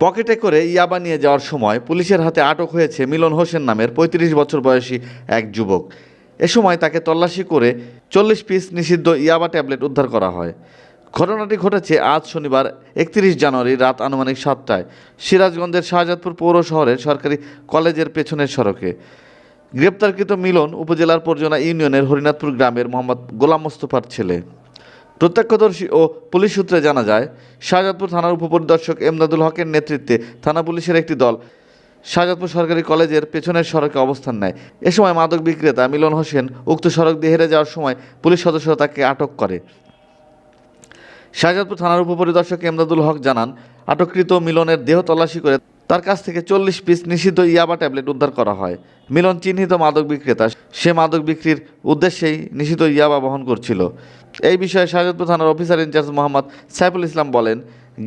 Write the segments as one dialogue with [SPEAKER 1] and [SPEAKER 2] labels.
[SPEAKER 1] পকেটে করে ইয়াবা নিয়ে যাওয়ার সময় পুলিশের হাতে আটক হয়েছে মিলন হোসেন নামের পঁয়ত্রিশ বছর বয়সী এক যুবক। এ সময় তাকে তল্লাশি করে চল্লিশ পিস নিষিদ্ধ ইয়াবা ট্যাবলেট উদ্ধার করা হয়। ঘটনাটি ঘটেছে আজ শনিবার, একত্রিশ জানুয়ারি রাত আনুমানিক সাতটায় সিরাজগঞ্জের শাহজাদপুর পৌর শহরের সরকারি কলেজের পেছনের সড়কে। গ্রেপ্তারকৃত মিলন উপজেলার পর্জনা ইউনিয়নের হরিনাথপুর গ্রামের মোহাম্মদ গোলাম মোস্তফার ছেলে। প্রত্যক্ষদর্শী ও পুলিশ সূত্রে জানা যায়, শাহজাদপুর থানার উপপরিদর্শক এমদাদুল হকের নেতৃত্বে থানা পুলিশের একটি দল শাহজাদপুর সরকারি কলেজের পেছনের সড়কে অবস্থান নেয়। এ সময় মাদক বিক্রেতা মিলন হোসেন উক্ত সড়ক দিয়ে হেরে যাওয়ার সময় পুলিশ সদস্যরা তাকে আটক করে। শাহজাদপুর থানার উপপরিদর্শক এমদাদুল হক জানান, আটককৃত মিলনের দেহ তল্লাশি করে তার কাছ থেকে চল্লিশ পিস নিষিদ্ধ ইয়াবা ট্যাবলেট উদ্ধার করা হয়। মিলন চিহ্নিত মাদক বিক্রেতা সে মাদক বিক্রির উদ্দেশ্যেই নিষিদ্ধ ইয়াবা বহন করছিল। এই বিষয়ে শাহজাদপুর থানার officer in charge Mohammad Saiful Islam বলেন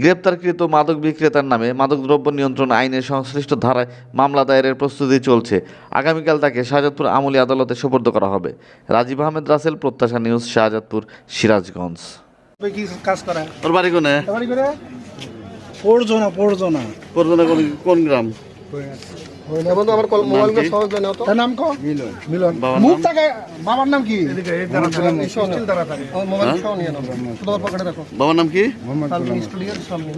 [SPEAKER 1] গ্রেপ্তারকৃত মাদক বিক্রেতার নামে মাদকদ্রব্য নিয়ন্ত্রণ আইনের সংশ্লিষ্ট ধারায় মামলা দায়েরের প্রস্তুতি চলছে। আগামীকাল তাকে শাহজাদপুর আমলি আদালতে সোপর্দ করা হবে। রাজীব আহমেদ রাসেল প্রত্যাশা নিউজ শাহজাদপুর সিরাজগঞ্জ।
[SPEAKER 2] কাজ করা
[SPEAKER 1] তোর বাড়ি কোনে?
[SPEAKER 2] এবারে করে পড়ছো না পড়ছো না
[SPEAKER 1] পরজনা কোন কোন গ্রাম?
[SPEAKER 3] আমার কল মোবাইল
[SPEAKER 1] কি?
[SPEAKER 3] সহজ দেয় তো।
[SPEAKER 2] তার নাম কো? মিলন। মিলন। মুখ
[SPEAKER 1] নাম?
[SPEAKER 2] বাবার নাম কি?
[SPEAKER 3] আমার মোবাইল সহ নিয়ে নাও। শুধু পকেটে রাখো।
[SPEAKER 1] বাবার নাম কি?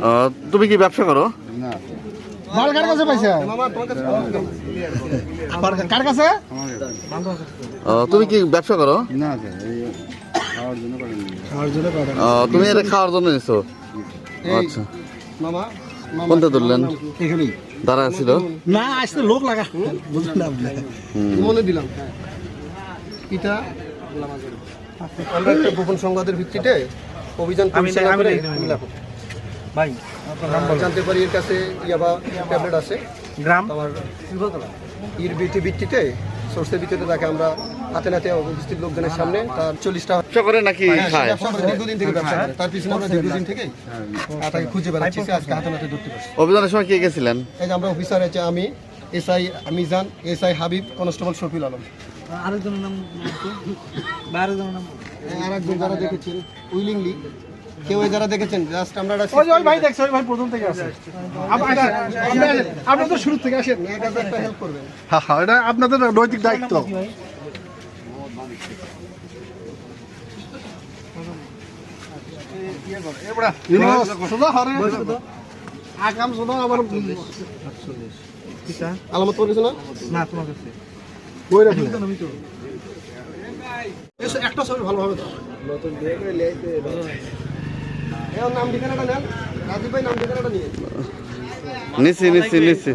[SPEAKER 1] আহ, তুমি কি ব্যবসা করো?
[SPEAKER 2] মাল কার কাছে পাইছে?
[SPEAKER 3] মামা তোমার কাছে
[SPEAKER 2] আমার কার কাছে?
[SPEAKER 1] তুমি কি ব্যবসা করো?
[SPEAKER 2] খাওয়ার জন্য পাঠান
[SPEAKER 1] আহ, তুমি এটা খাওয়ার জন্য নিছো? আচ্ছা। কোনটা ধরলেন?
[SPEAKER 2] এখানেই।
[SPEAKER 1] দাঁড়া ছিল?
[SPEAKER 2] না আসতে লোক লাগা। বুঝলেন না।
[SPEAKER 3] মনে দিলাম। এটা আমরা একটা গোপন সংবাদের ভিত্তিতে অভিযান
[SPEAKER 2] ভাই
[SPEAKER 3] জানতে পারি এর কাছে ইয়াবা ট্যাবলেট আছে।
[SPEAKER 2] গ্রাম?
[SPEAKER 3] আমার এর ভিত্তিতে সোর্সের ভিত্তিতে তাকে আমরা হাতে নাতে উপস্থিত লোকজনের সামনে তার চল্লিশটা
[SPEAKER 1] ব্যবসা করে নাকি খায়?
[SPEAKER 3] ব্যবসা থেকে ব্যবসা করে। তার পিছনে আমরা দীর্ঘদিন থেকে তাকে খুঁজে বেড়াচ্ছি আজকে হাতে নাতে ধরতে পারছি।
[SPEAKER 1] অভিযানের সময় কে গেছিলেন?
[SPEAKER 3] এই যে আমরা অফিসার আছে আমি SI Mizan SI Habib constable Shafil Alam.
[SPEAKER 2] আরেকজনের নাম আরেকজনের নাম?
[SPEAKER 3] আর একজন যারা দেখেছেন উইলিংলি কেউ যারা দেখেছেন জাস্ট আমরা
[SPEAKER 2] ওই ওই ভাই দেখছে ওই ভাই প্রথম থেকে আছে। আপনি তো শুরু থেকে আসেন।
[SPEAKER 3] একটা হেল্প করবেন।
[SPEAKER 2] হ্যাঁ হ্যাঁ এটা আপনাদের নৈতিক দায়িত্ব। আকাম শোনো আমার
[SPEAKER 3] করে একটা ছবি ভালোভাবে দাও এখন নাম ঠিকানাটা নেন রাজীব ভাই নাম ঠিকানাটা নিয়ে
[SPEAKER 1] নিছি নিছি নিছি